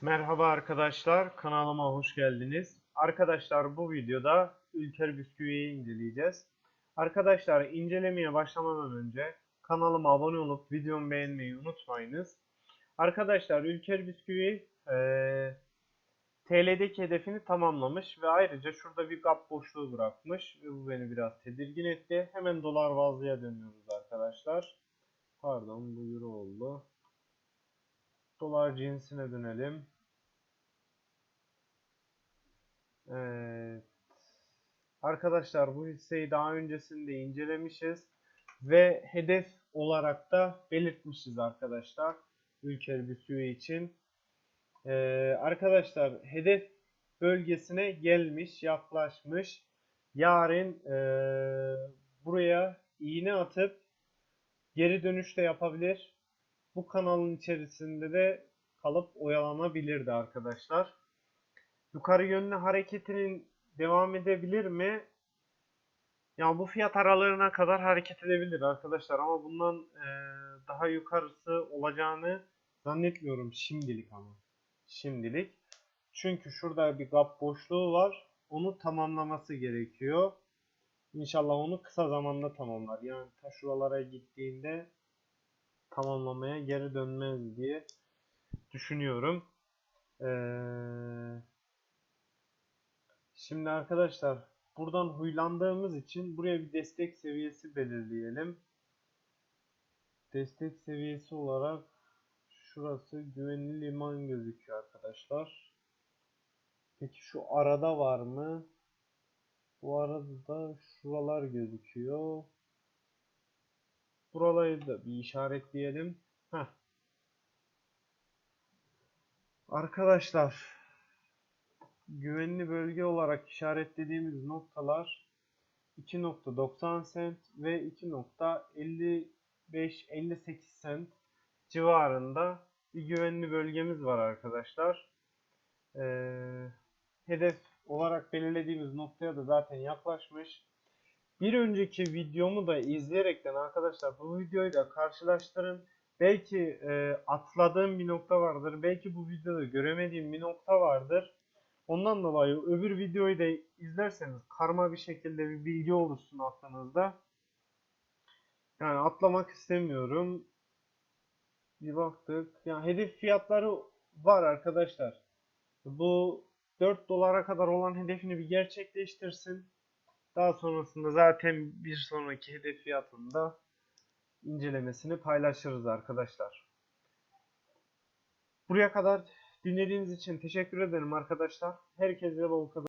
Merhaba arkadaşlar, kanalıma hoş geldiniz. Arkadaşlar bu videoda Ülker Bisküvi'yi inceleyeceğiz. Arkadaşlar incelemeye başlamadan önce kanalıma abone olup videomu beğenmeyi unutmayınız. Arkadaşlar Ülker Bisküvi eee TL'deki hedefini tamamlamış ve ayrıca şurada bir gap boşluğu bırakmış. Ve bu beni biraz tedirgin etti. Hemen dolar bazlıya dönüyoruz arkadaşlar. Pardon bu euro oldu. Dolar cinsine dönelim. Evet. Arkadaşlar bu hisseyi daha öncesinde incelemişiz ve hedef olarak da belirtmişiz arkadaşlar. Ülker Bisküvi için. Ee, arkadaşlar hedef bölgesine gelmiş, yaklaşmış. Yarın ee, buraya iğne atıp geri dönüş de yapabilir. Bu kanalın içerisinde de kalıp oyalanabilirdi arkadaşlar. Yukarı yönlü hareketinin devam edebilir mi? Ya bu fiyat aralarına kadar hareket edebilir arkadaşlar ama bundan eee, daha yukarısı olacağını zannetmiyorum şimdilik ama. Şimdilik. Çünkü şurada bir gap boşluğu var. Onu tamamlaması gerekiyor. İnşallah onu kısa zamanda tamamlar. Yani ta şuralara gittiğinde tamamlamaya geri dönmez diye düşünüyorum. Ee, şimdi arkadaşlar buradan huylandığımız için buraya bir destek seviyesi belirleyelim. Destek seviyesi olarak şurası güvenli liman gözüküyor arkadaşlar. Peki şu arada var mı? Bu arada da şuralar gözüküyor. Buraları da bir işaretleyelim. Heh. Arkadaşlar güvenli bölge olarak işaretlediğimiz noktalar 2.90 cent ve 2.55-58 cent civarında bir güvenli bölgemiz var arkadaşlar. Ee, hedef olarak belirlediğimiz noktaya da zaten yaklaşmış. Bir önceki videomu da izleyerekten arkadaşlar bu videoyu da karşılaştırın. Belki e, atladığım bir nokta vardır. Belki bu videoda göremediğim bir nokta vardır. Ondan dolayı öbür videoyu da izlerseniz karma bir şekilde bir bilgi olursun aklınızda. Yani atlamak istemiyorum. Bir baktık. Yani hedef fiyatları var arkadaşlar. Bu 4 dolara kadar olan hedefini bir gerçekleştirsin. Daha sonrasında zaten bir sonraki hedef fiyatında incelemesini paylaşırız arkadaşlar. Buraya kadar dinlediğiniz için teşekkür ederim arkadaşlar. Herkese bol kazançlar.